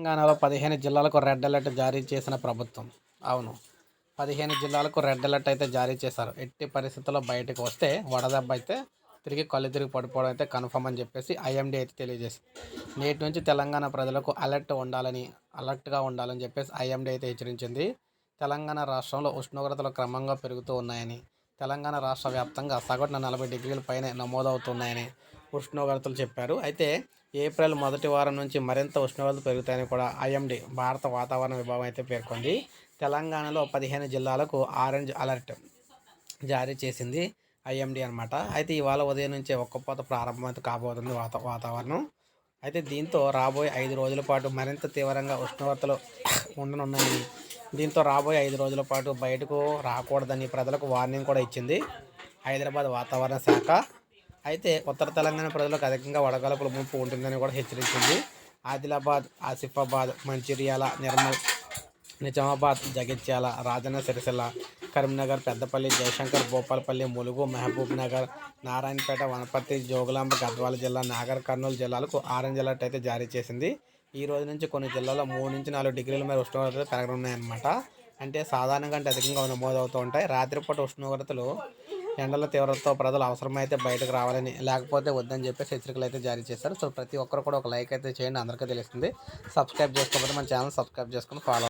తెలంగాణలో పదిహేను జిల్లాలకు రెడ్ అలర్ట్ జారీ చేసిన ప్రభుత్వం. అవును. పదిహేను జిల్లాలకు రెడ్ అలర్ట్ అయితే జారీ చేశారు. ఎట్టి పరిస్థితుల్లో బయటకు వస్తే వడదెబ్బ అయితే తిరిగి కళ్ళు తిరిగి పడిపోవడం అయితే కన్ఫర్మ్ అని చెప్పేసి ఐఎండీ అయితే తెలియజేసింది. నేటి నుంచి తెలంగాణ ప్రజలకు అలర్ట్ ఉండాలని అలర్ట్గా ఉండాలని చెప్పేసి ఐఎండీ అయితే హెచ్చరించింది. తెలంగాణ రాష్ట్రంలో ఉష్ణోగ్రతలు క్రమంగా పెరుగుతూ ఉన్నాయని తెలంగాణ రాష్ట్ర వ్యాప్తంగా సగటున నలభై డిగ్రీల పైనే నమోదవుతున్నాయని ఉష్ణోగ్రతలు చెప్పారు. అయితే ఏప్రిల్ మొదటి వారం నుంచి మరింత ఉష్ణోగ్రతలు పెరుగుతాయని కూడా ఐఎండీ భారత వాతావరణ విభాగం అయితే పేర్కొంది. తెలంగాణలో పదిహేను జిల్లాలకు ఆరెంజ్ అలర్ట్ జారీ చేసింది ఐఎండీ అనమాట అయితే ఇవాళ ఉదయం నుంచే ఒక్కపోత ప్రారంభమైతే కాబోతుంది వాత వాతావరణం. అయితే దీంతో రాబోయే ఐదు రోజుల పాటు మరింత తీవ్రంగా ఉష్ణోగ్రతలు ఉండనున్నాయని దీంతో రాబోయే ఐదు రోజుల పాటు బయటకు రాకూడదని ప్రజలకు వార్నింగ్ కూడా ఇచ్చింది హైదరాబాద్ వాతావరణ శాఖ. అయితే ఉత్తర తెలంగాణ ప్రజలకు అధికంగా వడగలుపుల ముప్పు ఉంటుందని కూడా హెచ్చరించింది. ఆదిలాబాద్ ఆసిఫాబాద్ మంచిర్యాల నిర్మల్ నిజామాబాద్ జగిత్యాల రాజన్న సిరిసిల్ల కరీంనగర్ పెద్దపల్లి జయశంకర్ భూపాలపల్లి ములుగు మహబూబ్ నగర్ నారాయణపేట వనపర్తి జోగులాంబ గద్వాల జిల్లా నాగర్ కర్నూలు జిల్లాలకు ఆరెంజ్ అలర్ట్ అయితే జారీ చేసింది. ఈ రోజు నుంచి కొన్ని జిల్లాల్లో మూడు నుంచి నాలుగు డిగ్రీల మేర ఉష్ణోగ్రతలు పెరగనున్నాయన్నమాట. అంటే సాధారణంగా అంటే అధికంగా నమోదవుతూ ఉంటాయి. రాత్రిపూట ఉష్ణోగ్రతలు ఎండల తీవ్రతతో ప్రజలు అవసరమైతే బయటకు రావాలని లేకపోతే వద్దని చెప్పేసి హెచ్చరికలు అయితే జారీ చేశారు. సో ప్రతి ఒక్కరు కూడా ఒక లైక్ అయితే చేయండి. అందరికీ తెలుస్తుంది. సబ్స్క్రైబ్ చేసుకోకపోతే మన ఛానల్ సబ్స్క్రైబ్ చేసుకుని ఫాలో